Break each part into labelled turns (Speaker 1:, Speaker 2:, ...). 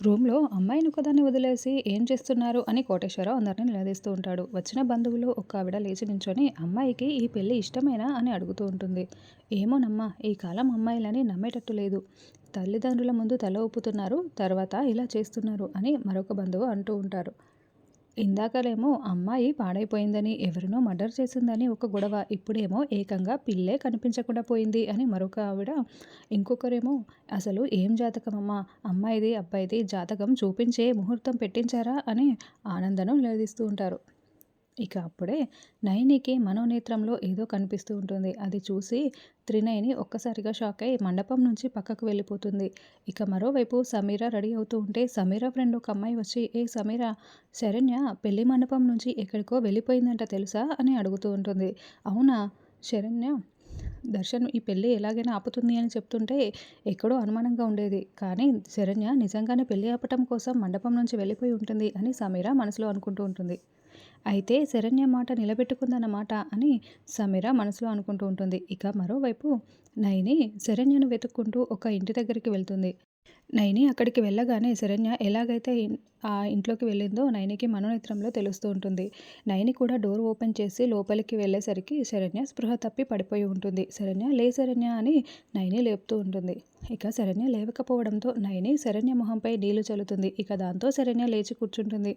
Speaker 1: రూమ్‌లో అమ్మాయిని ఒకదాన్ని వదిలేసి ఏం చేస్తున్నారు అని కోటేశ్వరరావు అందరిని నిలదీస్తూ ఉంటాడు. వచ్చిన బంధువులు ఒక్కావిడ లేచి నించొని అమ్మాయికి ఈ పెళ్ళి ఇష్టమేనా అని అడుగుతూ ఉంటుంది. ఏమోనమ్మా ఈ కాలం అమ్మాయిలని నమ్మేటట్టు లేదు. తల్లిదండ్రుల ముందు తల ఊపుతున్నారు. తర్వాత ఇలా చేస్తున్నారు అని మరొక బంధువు అంటూ ఉంటారు. ఇందాకలేమో అమ్మాయి పాడైపోయిందని, ఎవరినో మర్డర్ చేసిందని ఒక గొడవ. ఇప్పుడేమో ఏకంగా పిల్లే కనిపించకుండా పోయింది అని మరొక ఆవిడ. ఇంకొకరేమో అసలు ఏం జాతకమమ్మా! అమ్మాయిది, అబ్బాయిది జాతకం చూపించే ముహూర్తం పెట్టించారా అని ఆనందను నిలదీస్తూ ఉంటారు. ఇక అప్పుడే నయనికి మనోనేత్రంలో ఏదో కనిపిస్తూ ఉంటుంది. అది చూసి త్రినయని ఒక్కసారిగా షాక్ అయి మండపం నుంచి పక్కకు వెళ్ళిపోతుంది. ఇక మరోవైపు సమీర రెడీ అవుతూ ఉంటే సమీర ఫ్రెండ్ ఒక అమ్మాయి వచ్చి ఏ సమీర శరణ్య పెళ్ళి మండపం నుంచి ఎక్కడికో వెళ్ళిపోయిందంట తెలుసా అని అడుగుతూ ఉంటుంది. అవునా శరణ్య దర్శన్ ఈ పెళ్ళి ఎలాగైనా ఆపుతుంది అని చెప్తుంటే ఎక్కడో అనుమానంగా ఉండేది. కానీ శరణ్య నిజంగానే పెళ్ళి ఆపటం కోసం మండపం నుంచి వెళ్ళిపోయి ఉంటుంది అని సమీర మనసులో అనుకుంటూ ఉంటుంది. అయితే శరణ్య మాట నిలబెట్టుకుందన్నమాట అని సమీర మనసులో అనుకుంటూ ఉంటుంది. ఇక మరోవైపు నయని శరణ్యను వెతుక్కుంటూ ఒక ఇంటి దగ్గరికి వెళ్తుంది. నైని అక్కడికి వెళ్ళగానే శరణ్య ఎలాగైతే ఆ ఇంట్లోకి వెళ్ళిందో నయనికి మనోనేత్రంలో తెలుస్తూ ఉంటుంది. నైని కూడా డోర్ ఓపెన్ చేసి లోపలికి వెళ్ళేసరికి శరణ్య స్పృహ తప్పి పడిపోయి ఉంటుంది. శరణ్య లే శరణ్య అని నైని లేపుతూ ఉంటుంది. ఇక శరణ్య లేవకపోవడంతో నైని శరణ్య మొహంపై నీళ్ళు చల్లుతుంది. ఇక దాంతో శరణ్య లేచి కూర్చుంటుంది.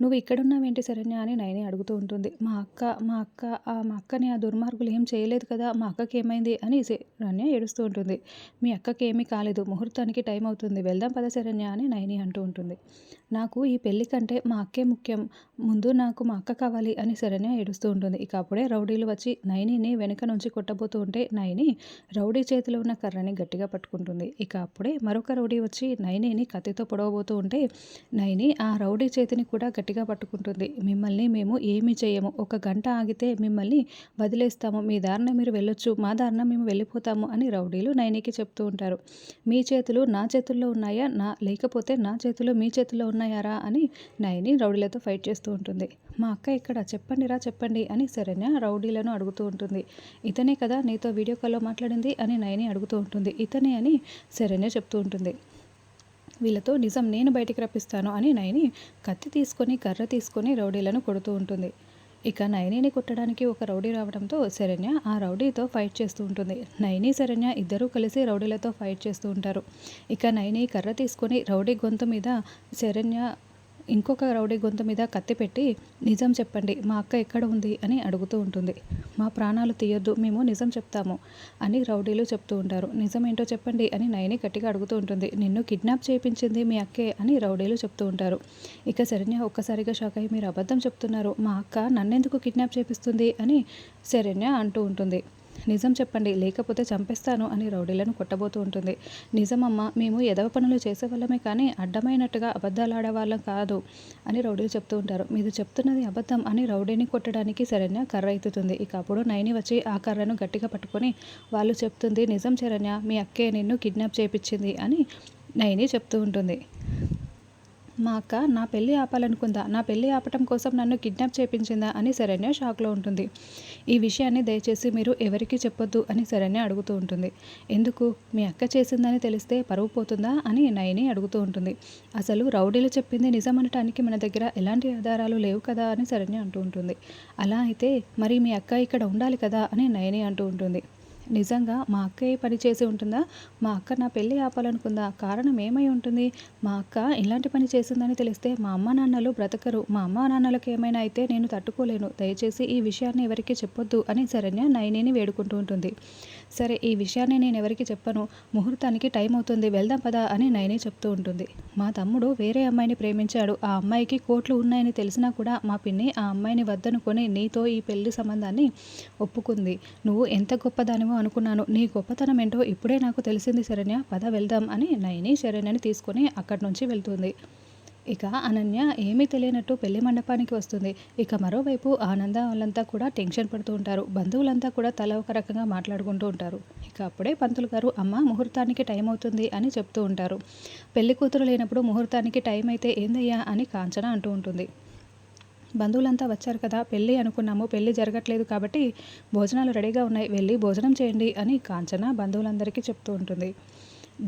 Speaker 1: నువ్వు ఇక్కడున్నావేంటి శరణ్య అని నైని అడుగుతూ ఉంటుంది. మా అక్క మా అక్క ఆ మా అక్కని ఆ దుర్మార్గులు ఏం చేయలేదు కదా మా అక్కకి ఏమైంది అని శరణ్య ఏడుస్తూ ఉంటుంది. మీ అక్కకి ఏమీ కాలేదు ముహూర్తానికి టైం అవుతుంది వెళ్దాం పద శరణ్య అని నయని అంటూ ఉంటుంది. నాకు ఈ పెళ్ళి కంటే మా అక్కే ముఖ్యం. ముందు నాకు మా అక్క కావాలి అని శరణ్య ఏడుస్తూ ఉంటుంది. ఇక అప్పుడే రౌడీలు వచ్చి నయనిని వెనుక నుంచి కొట్టబోతూ ఉంటే నయని రౌడీ చేతిలో ఉన్న కర్రని గట్టిగా పట్టుకుంటుంది. ఇక అప్పుడే మరొక రౌడీ వచ్చి నయనిని కత్తితో పొడవబోతూ ఉంటే నయని ఆ రౌడీ చేతిని కూడా గట్టిగా పట్టుకుంటుంది. మిమ్మల్ని మేము ఏమీ చేయము. ఒక గంట ఆగితే మిమ్మల్ని వదిలేస్తాము. మీ దారిన మీరు వెళ్ళొచ్చు. మా దారిన మేము వెళ్ళిపోతాము అని రౌడీలు నయనికి చెప్తూ ఉంటారు. మీ చేతులు నా చేతుల్లో ఉన్నాయా నా లేకపోతే నా చేతులు మీ చేతుల్లో ఉన్నాయారా అని నయని రౌడీలతో ఫైట్ చేస్తూ ఉంటుంది. మా అక్క ఎక్కడ చెప్పండిరా చెప్పండి అని శరణ్య రౌడీలను అడుగుతూ ఉంటుంది. ఇతనే కదా నీతో వీడియో కాల్లో మాట్లాడింది అని నయని అడుగుతూ ఉంటుంది. ఇతనే అని శరణ్య చెప్తూ ఉంటుంది. వీళ్ళతో నిజం నేను బయటికి రప్పిస్తాను అని నయని కత్తి తీసుకొని కర్ర తీసుకొని రౌడీలను కొడుతూ ఉంటుంది. ఇక నయనిని కొట్టడానికి ఒక రౌడీ రావడంతో శరణ్య ఆ రౌడీతో ఫైట్ చేస్తూ ఉంటుంది. నయని శరణ్య ఇద్దరూ కలిసి రౌడీలతో ఫైట్ చేస్తూ ఉంటారు. ఇక నయని కర్ర తీసుకొని రౌడీ గొంతు మీద శరణ్య ఇంకొక రౌడీ గొంతు మీద కత్తి పెట్టి నిజం చెప్పండి మా అక్క ఎక్కడ ఉంది అని అడుగుతూ ఉంటుంది. మా ప్రాణాలు తీయొద్దు మేము నిజం చెప్తాము అని రౌడీలు చెప్తూ ఉంటారు. నిజం ఏంటో చెప్పండి అని నయని గట్టిగా అడుగుతూ ఉంటుంది. నిన్ను కిడ్నాప్ చేయించింది మీ అక్కే అని రౌడీలు చెప్తూ ఉంటారు. ఇక శరణ్య ఒక్కసారిగా షాక్ అయ్యి మీరు అబద్ధం చెప్తున్నారు. మా అక్క నన్నెందుకు కిడ్నాప్ చేపిస్తుంది అని శరణ్య అంటూ ఉంటుంది. నిజం చెప్పండి లేకపోతే చంపేస్తాను అని రౌడీలను కొట్టబోతూ ఉంటుంది. నిజమమ్మ మేము ఎదవ పనులు చేసేవాళ్ళమే కానీ అడ్డమైనట్టుగా అబద్ధాలాడేవాళ్ళం కాదు అని రౌడీలు చెప్తూ ఉంటారు. మీరు చెప్తున్నది అబద్ధం అని రౌడీని కొట్టడానికి శరణ్య కర్ర ఎత్తుతుంది. ఇక అప్పుడు నైని వచ్చి ఆ కర్రను గట్టిగా పట్టుకొని వాళ్ళు చెప్తుంది నిజం శరణ్య మీ అక్కే నిన్ను కిడ్నాప్ చేయించింది అని నైని చెప్తూ ఉంటుంది. మా అక్క నా పెళ్ళి ఆపాలనుకుందా నా పెళ్ళి ఆపటం కోసం నన్ను కిడ్నాప్ చేపించిందా అని శరణ్య షాక్లో ఉంటుంది. ఈ విషయాన్ని దయచేసి మీరు ఎవరికీ చెప్పొద్దు అని శరణ్య అడుగుతూ ఉంటుంది. ఎందుకు మీ అక్క చేసిందని తెలిస్తే పరువు పోతుందా అని నయని అడుగుతూ ఉంటుంది. అసలు రౌడీలు చెప్పింది నిజమనటానికి మన దగ్గర ఎలాంటి ఆధారాలు లేవు కదా అని శరణ్య అంటూ ఉంటుంది. అలా అయితే మరి మీ అక్క ఇక్కడ ఉండాలి కదా అని నయని అంటూ ఉంటుంది. నిజంగా మా అక్క ఏ పని చేసి ఉంటుందా? మా అక్క నా పెళ్ళి ఆపాలనుకుందా? కారణం ఏమై ఉంటుంది? మా అక్క ఇలాంటి పని చేసిందని తెలిస్తే మా అమ్మ నాన్నలు బ్రతకరు. మా అమ్మ నాన్నలకు ఏమైనా అయితే నేను తట్టుకోలేను. దయచేసి ఈ విషయాన్ని ఎవరికి చెప్పొద్దు అని శరణ్య నయనిని వేడుకుంటూ ఉంటుంది. సరే ఈ విషయాన్ని నేను ఎవరికి చెప్పను. ముహూర్తానికి టైం అవుతుంది. వెళ్దాం పదా అని నయని చెప్తూ ఉంటుంది. మా తమ్ముడు వేరే అమ్మాయిని ప్రేమించాడు. ఆ అమ్మాయికి కోట్లు ఉన్నాయని తెలిసినా కూడా మా పిన్ని ఆ అమ్మాయిని వద్దనుకొని నీతో ఈ పెళ్ళి సంబంధాన్ని ఒప్పుకుంది. నువ్వు ఎంత గొప్పదానివో అనుకున్నాను. నీ గొప్పతనం ఏంటో ఇప్పుడే నాకు తెలిసింది శరణ్య. పద వెళ్దాం అని నయని శరణ్యని తీసుకొని అక్కడి నుంచి వెళ్తుంది. ఇక అనన్య ఏమీ తెలియనట్టు పెళ్ళి మండపానికి వస్తుంది. ఇక మరోవైపు ఆనంద వాళ్ళంతా కూడా టెన్షన్ పడుతూ ఉంటారు. బంధువులంతా కూడా తల ఒక రకంగా మాట్లాడుకుంటూ ఉంటారు. ఇక అప్పుడే పంతులు గారు అమ్మ ముహూర్తానికి టైం అవుతుంది అని చెప్తూ ఉంటారు. పెళ్ళి కూతురు లేనప్పుడు ముహూర్తానికి టైం అయితే ఏందయ్యా అని కాంచన అంటూ ఉంటుంది. బంధువులంతా వచ్చారు కదా పెళ్ళి అనుకున్నాము పెళ్ళి జరగట్లేదు కాబట్టి భోజనాలు రెడీగా ఉన్నాయి వెళ్ళి భోజనం చేయండి అని కాంచన బంధువులందరికీ చెప్తూ ఉంటుంది.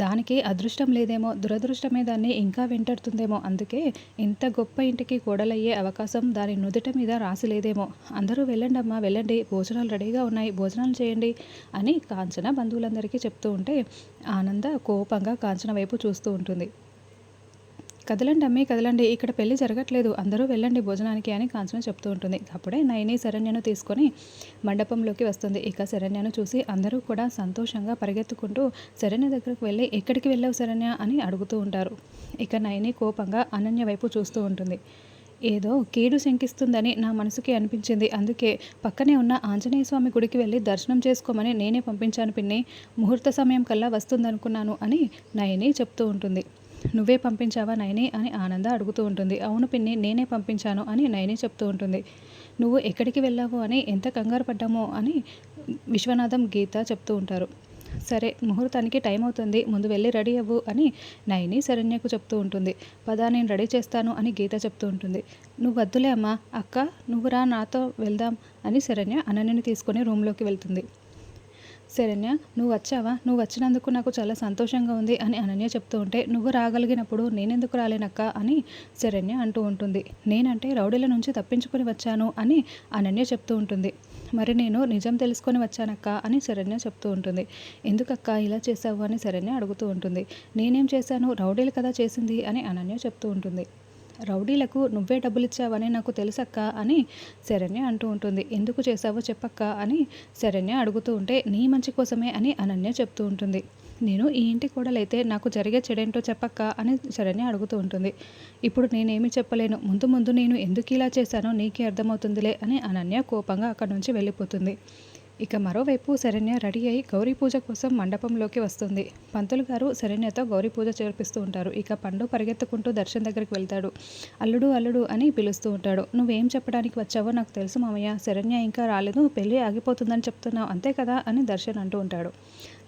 Speaker 1: దానికి అదృష్టం లేదేమో దురదృష్టమే దాన్ని ఇంకా వెంటాడుతుందేమో అందుకే ఇంత గొప్ప ఇంటికి కోడలయ్యే అవకాశం దాని నుదుట మీద రాసి లేదేమో. అందరూ వెళ్ళండి అమ్మా వెళ్ళండి భోజనాలు రెడీగా ఉన్నాయి భోజనాలు చేయండి అని కాంచన బంధువులందరికీ చెప్తూ ఉంటే ఆనంద కోపంగా కాంచన వైపు చూస్తూ ఉంటుంది. కదలండి అమ్మి కదలండి. ఇక్కడ పెళ్ళి జరగట్లేదు. అందరూ వెళ్ళండి భోజనానికి అని కాంచన చెప్తూ ఉంటుంది. అప్పుడే నయని శరణ్యను తీసుకొని మండపంలోకి వస్తుంది. ఇక శరణ్యను చూసి అందరూ కూడా సంతోషంగా పరిగెత్తుకుంటూ శరణ్య దగ్గరకు వెళ్ళి ఎక్కడికి వెళ్ళావు శరణ్య? అని అడుగుతూ ఉంటారు. ఇక నయని కోపంగా అనన్య వైపు చూస్తూ ఉంటుంది. ఏదో కీడు శంకిస్తుందని నా మనసుకి అనిపించింది. అందుకే పక్కనే ఉన్న ఆంజనేయ స్వామి గుడికి వెళ్ళి దర్శనం చేసుకోమని నేనే పంపించాను పిన్ని. ముహూర్త సమయం కల్లా వస్తుందనుకున్నాను అని నయని చెప్తూ ఉంటుంది. నువ్వే పంపించావా నయని అని ఆనంద అడుగుతూ ఉంటుంది. అవును పిన్ని నేనే పంపించాను అని నయని చెప్తూ ఉంటుంది. నువ్వు ఎక్కడికి వెళ్ళావు అని ఎంత కంగారు పడ్డామో అని విశ్వనాథం గీత చెప్తూ ఉంటారు. సరే ముహూర్తానికి టైం అవుతుంది. ముందు వెళ్ళి రెడీ అవ్వు అని నయని శరణ్యకు చెప్తూ ఉంటుంది. పదా నేను రెడీ చేస్తాను అని గీత చెప్తూ ఉంటుంది. నువ్వు వద్దులే అమ్మా. అక్క నువ్వు రా నాతో వెళ్దాం అని శరణ్య అనన్యని తీసుకొని రూమ్లోకి వెళ్తుంది. శరణ్య నువ్వు వచ్చావా? నువ్వు వచ్చినందుకు నాకు చాలా సంతోషంగా ఉంది అని అనన్య చెప్తూ ఉంటే నువ్వు రాగలిగినప్పుడు నేనెందుకు రాలేనక్క అని శరణ్య అంటూ ఉంటుంది. నేనంటే రౌడీల నుంచి తప్పించుకొని వచ్చాను అని అనన్య చెప్తూ ఉంటుంది. మరి నేను నిజం తెలుసుకొని వచ్చానక్క అని శరణ్య చెప్తూ ఉంటుంది. ఎందుకక్క ఇలా చేసావు అని శరణ్య అడుగుతూ ఉంటుంది. నేనేం చేశాను? రౌడీలు కదా చేసింది అని అనన్య చెప్తూ ఉంటుంది. రౌడీలకు నువ్వే డబ్బులు ఇచ్చావని నాకు తెలుసక్క అని శరణ్య అంటూ ఉంటుంది. ఎందుకు చేశావో చెప్పక్క అని శరణ్య అడుగుతూ ఉంటే నీ మంచి కోసమే అని అనన్య చెప్తూ ఉంటుంది. నేను ఈ ఇంటి కోడలైతే నాకు జరిగే చెడేంటో చెప్పక్క అని శరణ్య అడుగుతూ ఉంటుంది. ఇప్పుడు నేనేమి చెప్పలేను. ముందు ముందు నేను ఎందుకు ఇలా చేశానో నీకే అర్థమవుతుందిలే అని అనన్య కోపంగా అక్కడి నుంచి వెళ్ళిపోతుంది. ఇక మరోవైపు శరణ్య రెడీ అయి గౌరీ పూజ కోసం మండపంలోకి వస్తుంది. పంతులు గారు శరణ్యతో గౌరీ పూజ చేర్పిస్తూ ఉంటారు. ఇక పండు పరిగెత్తుకుంటూ దర్శన్ దగ్గరికి వెళ్తాడు. అల్లుడు అల్లుడు అని పిలుస్తూ ఉంటాడు. నువ్వేం చెప్పడానికి వచ్చావో నాకు తెలుసు మామయ్య. శరణ్య ఇంకా రాలేదు. పెళ్ళి ఆగిపోతుందని చెప్తున్నావు. అంతే కదా? అని దర్శన్ అంటూ ఉంటాడు.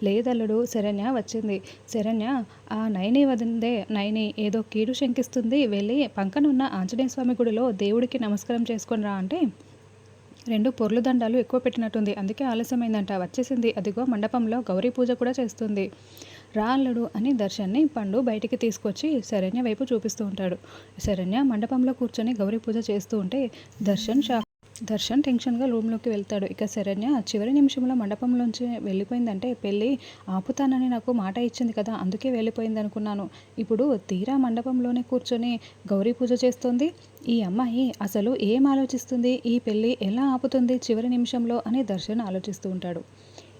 Speaker 1: లేదల్లుడు శరణ్య వచ్చింది. శరణ్య ఆ నయని వదిందే. నయని ఏదో కీడు శంకిస్తుంది. వెళ్ళి పంకనున్న ఆంజనేయ స్వామి గుడిలో దేవుడికి నమస్కారం చేసుకుని రా అంటే రెండు పొర్లు దండాలు ఎక్కువ పెట్టినట్టుంది. అందుకే ఆలస్యమైందంట. వచ్చేసింది. అదిగో మండపంలో గౌరీ పూజ కూడా చేస్తుంది. రాళ్ళడు అని దర్శన్ని పండు బయటికి తీసుకొచ్చి శరణ్య వైపు చూపిస్తూ ఉంటాడు. శరణ్య మండపంలో కూర్చొని గౌరీ పూజ చేస్తూ ఉంటే దర్శన్ షా దర్శన్ టెన్షన్గా రూమ్లోకి వెళ్తాడు. ఇక శరణ్య చివరి నిమిషంలో మండపంలోంచి వెళ్ళిపోయిందంటే పెళ్ళి ఆపుతానని నాకు మాట ఇచ్చింది కదా అందుకే వెళ్ళిపోయింది అనుకున్నాను ఇప్పుడు తీరా మండపంలోనే కూర్చొని గౌరీ పూజ చేస్తుంది. ఈ అమ్మాయి అసలు ఏం ఆలోచిస్తుంది? ఈ పెళ్ళి ఎలా ఆపుతుంది చివరి నిమిషంలో అని దర్శన్ ఆలోచిస్తూ ఉంటాడు.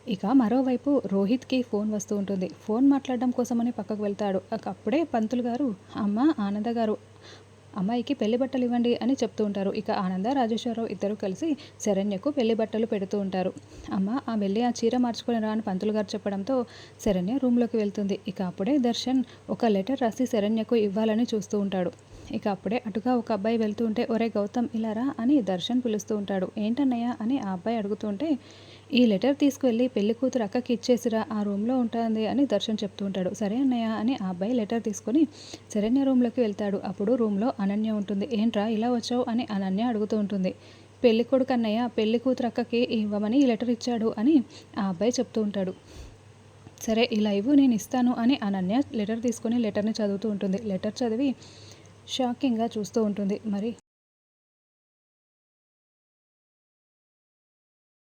Speaker 1: ఇక మరోవైపు రోహిత్కి ఫోన్ వస్తూ ఉంటుంది. ఫోన్ మాట్లాడడం కోసమని పక్కకు వెళ్తాడు. అప్పుడే పంతులు గారు అమ్మ ఆనంద గారు అమ్మాయికి పెళ్ళి బట్టలు ఇవ్వండి అని చెప్తూ ఉంటారు. ఇక ఆనంద రాజేశ్వరరావు ఇద్దరు కలిసి శరణ్యకు పెళ్ళి బట్టలు పెడుతూ ఉంటారు. అమ్మ ఆ వెళ్ళి ఆ చీర మార్చుకొని రా అని పంతులు గారు చెప్పడంతో శరణ్య రూమ్లోకి వెళ్తుంది. ఇక అప్పుడే దర్శన్ ఒక లెటర్ రాసి శరణ్యకు ఇవ్వాలని చూస్తూ ఉంటాడు. ఇక అప్పుడే అటుగా ఒక అబ్బాయి వెళ్తూ ఉంటే ఒరే గౌతమ్ ఇలా రా అని దర్శన్ పిలుస్తూ ఉంటాడు. ఏంటన్నయ్య? అని ఆ అబ్బాయి అడుగుతుంటే ఈ లెటర్ తీసుకువెళ్ళి పెళ్ళి కూతురు అక్కకి ఇచ్చేసిరా ఆ రూమ్లో ఉంటుంది అని దర్శన్ చెప్తూ ఉంటాడు. సరే అన్నయ్య అని ఆ అబ్బాయి లెటర్ తీసుకొని శరణ్య రూమ్లోకి వెళ్తాడు. అప్పుడు రూమ్లో అనన్య ఉంటుంది. ఏంట్రా ఇలా వచ్చావు? అని అనన్య అడుగుతూ ఉంటుంది. పెళ్ళి కొడుకు అన్నయ్య పెళ్ళి కూతురు అక్కకి ఇవ్వమని ఈ లెటర్ ఇచ్చాడు అని ఆ అబ్బాయి చెప్తూ ఉంటాడు. సరే ఇలా ఇవ్వు నేను ఇస్తాను అని అనన్య లెటర్ తీసుకొని లెటర్ని చదువుతూ ఉంటుంది. లెటర్ చదివి షాకింగ్గా చూస్తూ ఉంటుంది. మరి